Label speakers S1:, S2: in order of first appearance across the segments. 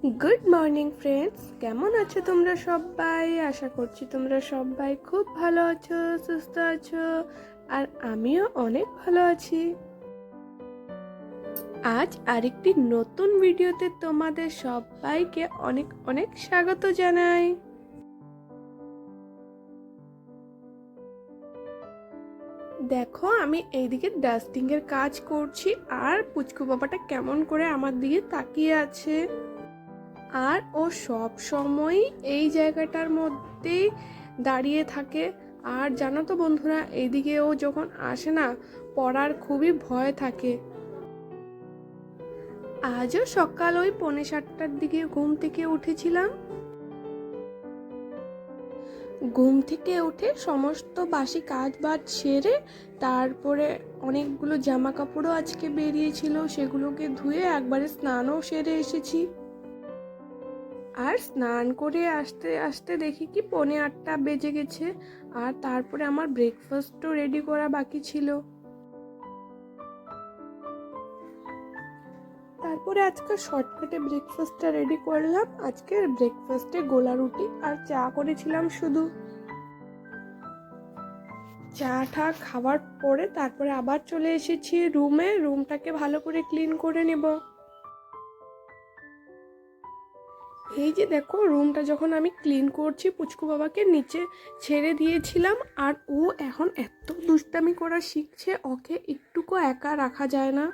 S1: Good morning friends কেমন আছো তোমরা সবাই? আশা করছি তোমরা সবাই খুব ভালো আছো, সুস্থ আছো, আর আমিও অনেক ভালো আছি। আজ আরেকটি নতুন ভিডিওতে তোমাদের সবাইকে অনেক অনেক স্বাগত জানাই। দেখো, আমি এইদিকে ডাস্টিং এর কাজ করছি, আর পুচকু বাবাটা কেমন করে আমার দিকে তাকিয়ে আছে। আর ও সব সময় এই জায়গাটার মধ্যেই দাঁড়িয়ে থাকে। আর জানো তো বন্ধুরা, এইদিকে ও যখন আসে না, পড়ার খুবই ভয় থাকে। আজও সকাল ওই পৌনে সাতটার দিকে ঘুম থেকে উঠেছিলাম। ঘুম থেকে উঠে সমস্ত বাসি কাজ বাজ সেরে তারপরে অনেকগুলো জামা কাপড়ও আজকে বেরিয়েছিল, সেগুলোকে ধুয়ে একবারে স্নানও সেরে এসেছি। আর স্নান করে আসতে আসতে দেখি কি পৌনে আটটা বেজে গেছে আর তারপরে আমার ব্রেকফাস্টও রেডি করা বাকি ছিল। তারপরে আজকে শর্টকাটে ব্রেকফাস্টটা রেডি করলাম। আজকে ব্রেকফাস্টে গোলা রুটি আর চা করেছিলাম শুধু। চা টা খাওয়ার পরে তারপরে আবার চলে এসেছি রুমে রুমটাকে ভালো করে ক্লিন করে নেব। এই যে দেখো, রুমটা যখন আমি ক্লিন করছি, পুচকু বাবাকে নিচে ছেড়ে দিয়েছিলাম, আর ও এখন এত দুষ্টামি করা শিখছে, ওকে একটুকু একা রাখা যায় না।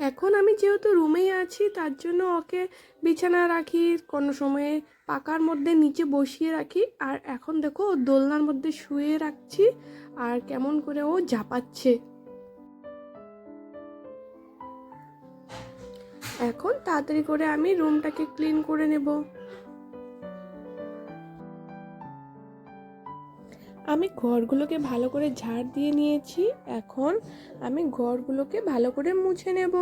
S1: এখন আমি যেহেতু রুমেই আছি, তার জন্য ওকে বিছানা রাখি, কোনো সময়ে পাকার মধ্যে নিচে বসিয়ে রাখি, আর এখন দেখো, দোলনার মধ্যে শুয়ে রাখছি, আর কেমন করে ও ঝাপাচ্ছে। এখন তাড়াতাড়ি করে আমি রুমটাকে ক্লিন করে নেব। আমি ঘরগুলোকে ভালো করে ঝাড় দিয়ে নিয়েছি। এখন আমি ঘরগুলোকে ভালো করে মুছে নেব।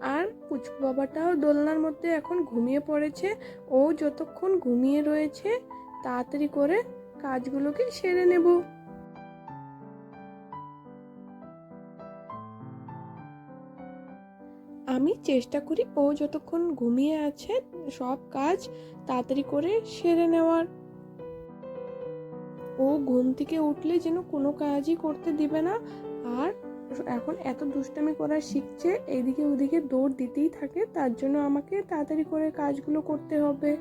S1: আর পুচকু বাবাটাও দোলনার মধ্যে এখন ঘুমিয়ে পড়েছে। ও যতক্ষণ ঘুমিয়ে রয়েছে, তাড়াতাড়ি করে কাজগুলোকে সেরে নেব। আমি চেষ্টা করি ও যতক্ষণ ঘুমিয়ে আছে সব কাজ তাড়াতাড়ি করে সেরে নেওয়ার। ও ঘুম থেকে উঠলে যেন কোনো কাজই করতে দিবে না। আর এখন এত দুষ্টামি করা শিখছে, এদিকে ওদিকে দৌড় দিতেই থাকে, তার জন্য আমাকে তাড়াতাড়ি করে কাজগুলো করতে হবে।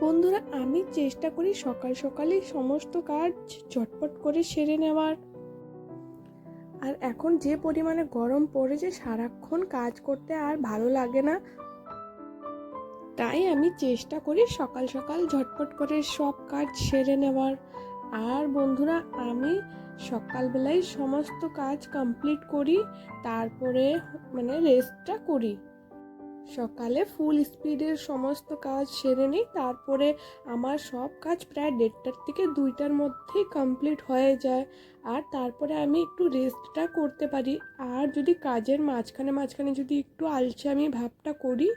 S1: বন্ধুরা, আমি চেষ্টা করি সকাল সকালই সমস্ত কাজ ঝটপট করে সেরে নেওয়ার। আর এখন যে পরিমাণে গরম পড়েছে, সারাক্ষণ কাজ করতে আর ভালো লাগে না। তাই আমি চেষ্টা করি সকাল সকাল ঝটপট করে সব কাজ সেরে নেওয়ার। আর বন্ধুরা, আমি সকালবেলায় সমস্ত কাজ কমপ্লিট করি, তারপরে মানে রেস্টটা করি। সকালে ফুল স্পিডের সমস্ত কাজ সেরে নিই, তারপরে আমার সব কাজ প্রায় দেড়টার থেকে দুইটার মধ্যেই কমপ্লিট হয়ে যায়। আর তারপরে আমি একটু রেস্টটা করতে পারি। আর যদি কাজের মাঝখানে মাঝখানে যদি একটু আলসামি ভাবটা করি,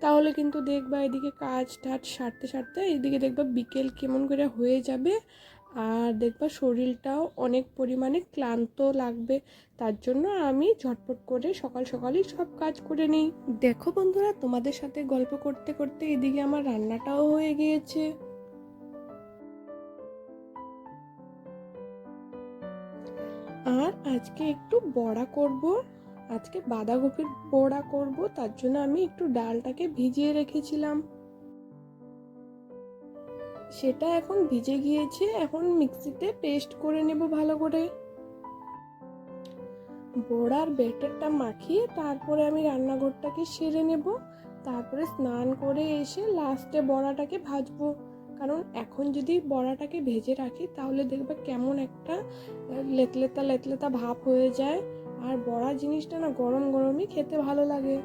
S1: তাহলে কিন্তু দেখবা এদিকে কাজ টাজ সারতে সারতে এদিকে দেখবা বিকেল কেমন করে হয়ে যাবে। আর দেখবা শরীরটাও অনেক পরিমাণে ক্লান্ত লাগবে। তার জন্য আমি ঝটপট করে সকাল সকালই সব কাজ করে নিই। দেখো বন্ধুরা, তোমাদের সাথে গল্প করতে করতে এদিকে আমার রান্নাটাও হয়ে গিয়েছে। আর আজকে একটু বড়া করব। আজকে বাঁধাকপির বড়া করব। তার জন্য আমি একটু ডালটাকে ভিজিয়ে রেখেছিলাম। সেটা এখন ভিজে গিয়েছে, এখন মিক্সিতে পেস্ট করে নেব ভালো করে। বড়ার ব্যাটারটা মাখিয়ে তারপরে আমি রান্নাঘরটাকে সেরে নেব। তারপরে স্নান করে এসে লাস্টে বড়াটাকে ভাজবো। কারণ এখন যদি বড়াটাকে ভেজে রাখি, তাহলে দেখবে কেমন একটা লেতলেতা লেতলেতা ভাব হয়ে যায়। আর বড়া জিনিসটা না গরম গরমই খেতে ভালো লাগে।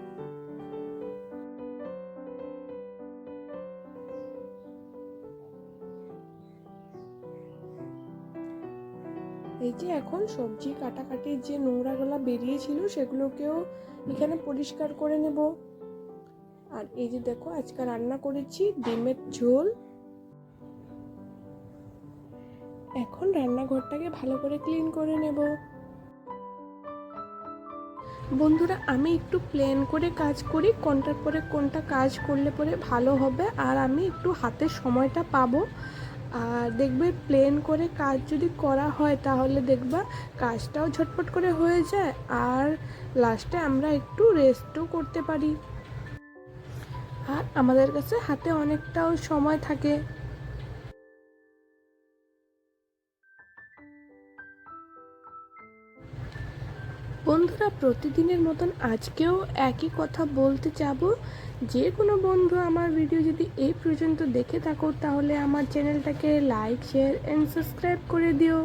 S1: এই যে এখন সবজি কাটাকাটির যে নোংরাগুলো বেরিয়েছিল, সেগুলোকেও এখানে পরিষ্কার করে নেব। আর এই যে দেখো, আজকে রান্না করেছি ডিমের ঝোল। এখন রান্নাঘরটাকে ভালো করে ক্লিন করে নেব। বন্ধুরা, আমি একটু প্ল্যান করে কাজ করি, কোনটার পরে কোনটা কাজ করলে পরে ভালো হবে, আর আমি একটু হাতে সময়টা পাবো। আর দেখবে প্লেন করে কাজ যদি করা হয় তাহলে দেখবা কাজটাও ঝটপট করে হয়ে যায় আর লাস্টে আমরা একটু রেস্টও করতে পারি। আর আমাদের কাছে হাতে অনেকটাও সময় থাকে। বন্ধুরা প্রতিদিনের মতন আজকেও একই কথা বলতে চাবো। যে কোনো বন্ধু আমার ভিডিও যদি এই পর্যন্ত দেখে থাকো, তাহলে আমার চ্যানেলটাকে লাইক শেয়ার অ্যান্ড সাবস্ক্রাইব করে দিও।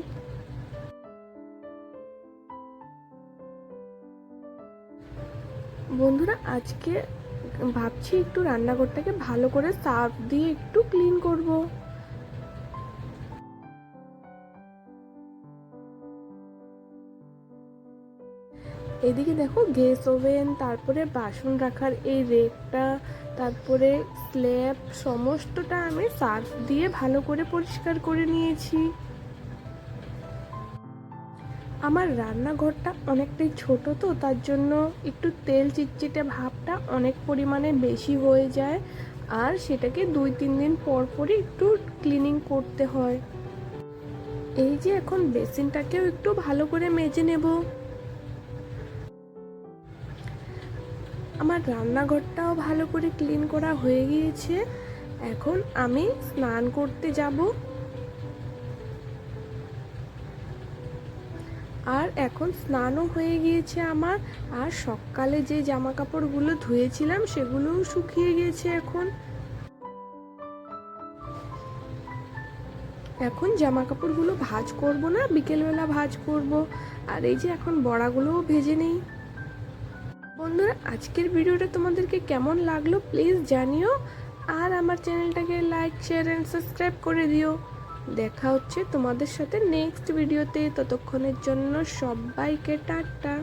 S1: বন্ধুরা, আজকে ভাবছি একটু রান্নাঘরটাকে ভালো করে সার্ফ দিয়ে একটু ক্লিন করব। এদিকে দেখো গ্যাস ওভেন, তারপরে বাসন রাখার এই রেকটা, তারপরে স্ল্যাব, সমস্তটা আমি সার্ফ দিয়ে ভালো করে পরিষ্কার করে নিয়েছি। আমার রান্নাঘরটা অনেকটাই ছোট তো, তার জন্য একটু তেল চিটচিটে ভাবটা অনেক পরিমাণে বেশি হয়ে যায়। আর সেটাকে দুই তিন দিন পর পরই একটু ক্লিনিং করতে হয়। এই যে এখন বেসিনটাকেও একটু ভালো করে মেজে নেব। আমার রান্নাঘরটাও ভালো করে ক্লিন করা হয়ে গিয়েছে। এখন আমি স্নান করতে যাব। আর এখন স্নানও হয়ে গিয়েছে আমার। আর সকালে যে জামা কাপড়গুলো ধুয়েছিলাম সেগুলোও শুকিয়ে গিয়েছে এখন। এখন জামা কাপড়গুলো ভাজ করব না, বিকেলবেলা ভাজ করব। আর এই যে এখন বড়াগুলোও ভেজে নেই। বন্ধুরা, আজকের ভিডিওটা তোমাদেরকে কেমন লাগল প্লিজ জানিও। আর আমার চ্যানেলটাকে লাইক শেয়ার অ্যান্ড সাবস্ক্রাইব করে দিও। দেখা হচ্ছে তোমাদের সাথে নেক্সট ভিডিওতে। ততক্ষণের জন্য সবাইকে টাটা।